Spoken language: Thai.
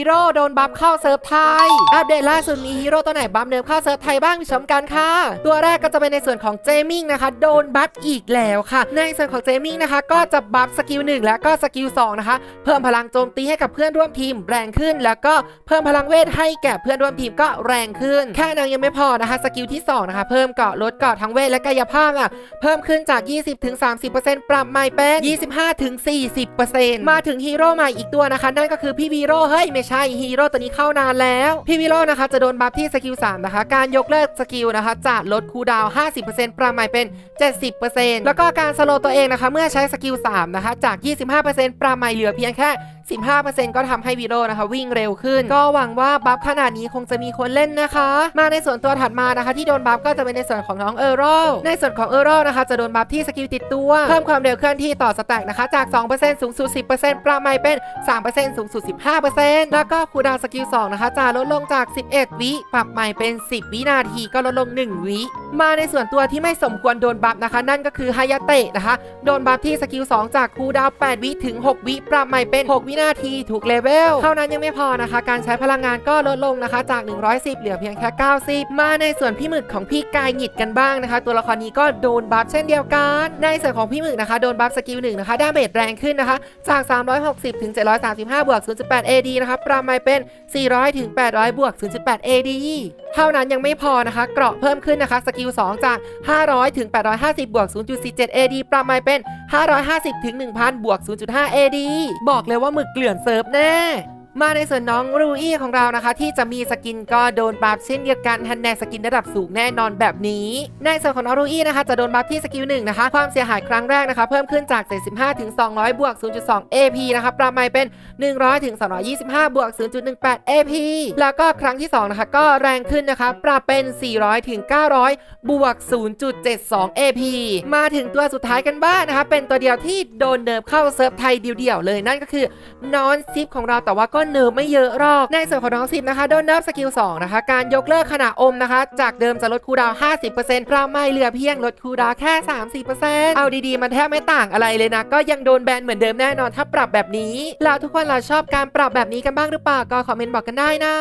วิโร่โดนบัฟเข้าเซิร์ฟไทย อัปเดตล่าสุดมีฮีโร่ตัวไหนบัฟเดิมเข้าเซิร์ฟไทยบ้างไปชมกันค่ะ ตัวแรกก็จะเป็นในส่วนของเจมิงนะคะ โดนบัฟอีกแล้วค่ะ ในส่วนของเจมิงนะคะ ก็จะบัฟสกิล1และก็สกิล2นะคะ เพิ่มพลังโจมตีให้กับเพื่อนร่วมทีมแรงขึ้น แล้วก็เพิ่มพลังเวทให้แก่เพื่อนร่วมทีมก็แรงขึ้น แค่นั้นยังไม่พอนะคะ สกิลที่สองนะคะ เพิ่มเกาะลดเกาะทั้งเวทและกายภาพอะ เพิ่มขึ้นจาก 20-30%ปรับใหม่เป็น25-40%มาถึงฮีโร่ใหม่อีกตัวนะคะ นั่นก็คือพี่วีโร่เฮ้ยไม่ใช่ช่ฮีโร่ตัวนี้เข้านานแล้ว พี่วีโร่นะคะจะโดนบัฟที่สกิล3นะคะ การยกเลิกสกิลนะคะจะลดคูดาวน์50%ปรับใหม่เป็น 70%แล้วก็การสโลตัวเองนะคะ เมื่อใช้สกิล3นะคะจาก 25%ปรับใหม่เหลือเพียงแค่ 15%ก็ทำให้วีโร่นะคะ วิ่งเร็วขึ้น ก็หวังว่าบัฟขนาดนี้คงจะมีคนเล่นนะคะ มาในส่วนตัวถัดมานะคะ ที่โดนบัฟก็จะเป็นในส่วนของน้องเออร์โรในส่วนของเออร์โรนะคะจะโดนบัฟที่สกิลติดตัวเพิ่มความเร็วเคลื่อนที่ต่อสแต็กนะคะจาก 2%สูงสุด 10%ปรับใหม่เป็น 3%สูงสุด 15%แล้วก็คูดาวสกิล2นะคะจะลดลงจาก 11 วิปรับใหม่เป็น 10 วินาทีก็ลดลง 1 วิ มาในส่วนตัวที่ไม่สมควรโดนบัฟนะคะ นั่นก็คือฮายาเตะนะคะ โดนบัฟที่สกิล 2 จากคูดาว 8 วิถึง 6 วิปรับใหม่เป็น 6 วินาทีถูกเลเวล เท่านั้นยังไม่พอนะคะ การใช้พลังงานก็ลดลงนะคะ จาก 110 เหลือเพียงแค่ 90 มาในส่วนพี่หมึกของพี่กายหงิดกันบ้างนะคะ ตัวละครนี้ก็โดนบัฟเช่นเดียวกัน ในส่วนของพี่หมึกนะคะ โดนบัฟสกิล1นะคะดาเมจแรงขึ้นนะคะ จาก 360 ถึง 735 บวก 0.8 AD นะคะปรับใหม่เป็น 400 ถึง 800 บวก 0.8 AD เท่านั้นยังไม่พอนะคะ เกราะเพิ่มขึ้นนะคะสกิ Q2 จาก 500 ถึง 850 บวก 0.47 AD ปรับใหม่เป็น 550 ถึง 1,000 บวก 0.5 AD บอกเลยว่าหมึกเกลื่อนเซิร์ฟแน่ มาในส่วนน้องรูอี้ของเรานะคะ ที่จะมีสกินก็โดนบัฟเช่นเดียวกันทันแนสกินระดับสูงแน่นอนแบบนี้ ในส่วนของน้องรูอี้นะคะ จะโดนบัฟที่สกิลหนึ่งนะคะ ความเสียหายครั้งแรกนะคะ เพิ่มขึ้นจาก 75ถึง200 บวก 0.2 AP นะคะปรับใหม่เป็น 100ถึง225 บวก 0.18 AP แล้วก็ครั้งที่2นะคะก็แรงขึ้นนะคะ ปรับเป็น 400ถึง900 บวก 0.72 AP มาถึงตัวสุดท้ายกันบ้างนะคะ เป็นตัวเดียวที่โดนเนิร์ฟเข้าเซิร์ฟไทยเดียวๆเลยนั่นก็คือนอนซิปของเราแต่ว่าก็เนิร์ฟไม่เยอะหรอกในส่วนของน้องซิบนะคะโดนเนิร์ฟสกิล2นะคะการยกเลิกขนาดอมนะคะ จากเดิมจะลดคูดาว 50%ปราไม่เหลือเพียงลดคูดาวแค่ 30%เอาดีๆ มันแทบไม่ต่างอะไรเลยนะ ก็ยังโดนแบนเหมือนเดิมแน่นอนถ้าปรับแบบนี้ แล้วทุกคนเราชอบการปรับแบบนี้กันบ้างหรือเปล่าก็คอมเมนต์บอกกันได้นะ